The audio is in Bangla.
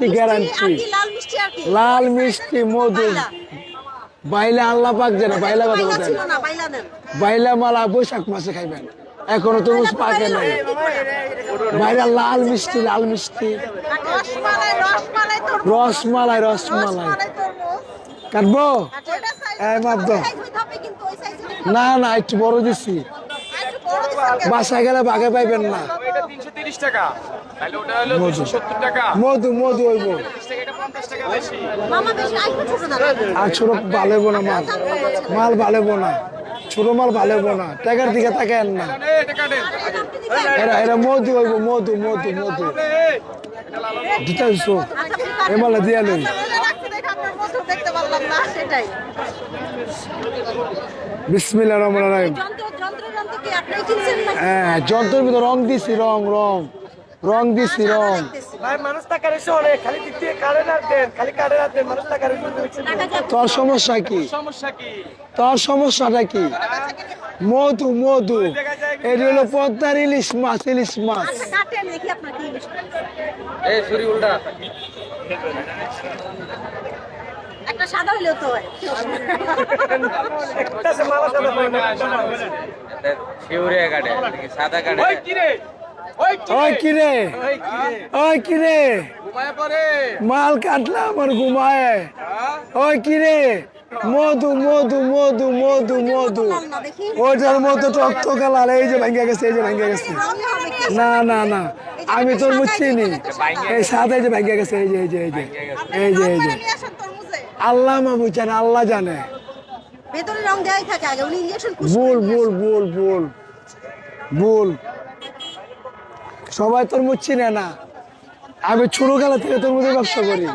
মিষ্টি গ্যারান্টি লাল মিষ্টি আর কি? লাল মিষ্টি মধু। বাইলা। আল্লাহ পাক জানে বাইলা কথা বলতেন না বাইলা মালা বৈশাখ মাসে খাইবেন। এখনও তরমুজ পাকে নাই। বাইরে লাল মিষ্টি লাল মিষ্টি। রসমালাই রসমালাই তো রসমালাই রসমালাই। তরমুজ কাটবো? আচ্ছা না না একটু বড় দিছি। বাসায় গেলে বাগে পাইবেন না। টাকা। মধু। মধু মধু হইব। তিরিশ টাকা এটা পঞ্চাশ টাকা বেশি। মামা বেশি আরেকটু ছোট না আর ছোট ভালো হইব না মাল। মাল ভালো হইব না। ছোট মাল ভালো হইব না। টাকার দিকে না। এরা এরা মধু হইব মধু মধু মধু। দিতে হইছো এ মালা দিয়া লই। দেখতে পারলাম না সেটাই বিসমিল্লাহ রহমান রহিম হ্যাঁ যন্ত্রের ভিতরে রং দিছি রং রং। রং দিছি রং। ভাই মানুষ টাকা রেখে অনেক খালি দিক দিয়ে কারে না দেন খালি কারে না দেন মানুষ টাকা রেখে তোর সমস্যা কি? সমস্যা কি? তোর সমস্যাটা কি? মধু মধু। এটি হলো পদ্মার ইলিশ মাছ ইলিশ মাছ। আচ্ছা দেখি আপনার কি এই ছুরি উল্টা। একটা সাদা হইলেও তো একটা সাদা কাটে সাদা কাটে। ওই কি রে? ওই কি কিরে ওই রে? কিরে মাল কাটলা আমার ঘুমায়। হ্যাঁ? ওই কিরে মধু মধু মধু মধু মধু। ওইটার মতো টক কালার এই যে ভাঙ্গা গেছে এই যে ভাঙ্গা গেছে। না না না আমি তোর চিনি এই সাদা এই যে ভাঙ্গা গেছে এই যে এই যে এই যে এই যে এই যে। আল্লাহ মাবু জানে আল্লাহ জানে। ভেতরে রং দেওয়াই থাকে আগে উনি ইনজেকশন ভুল ভুল ভুল ভুল ভুল। সবাই তোর চিনে না। আমি ছোট খেলা থেকে তোর মধ্যে ব্যবসা করি।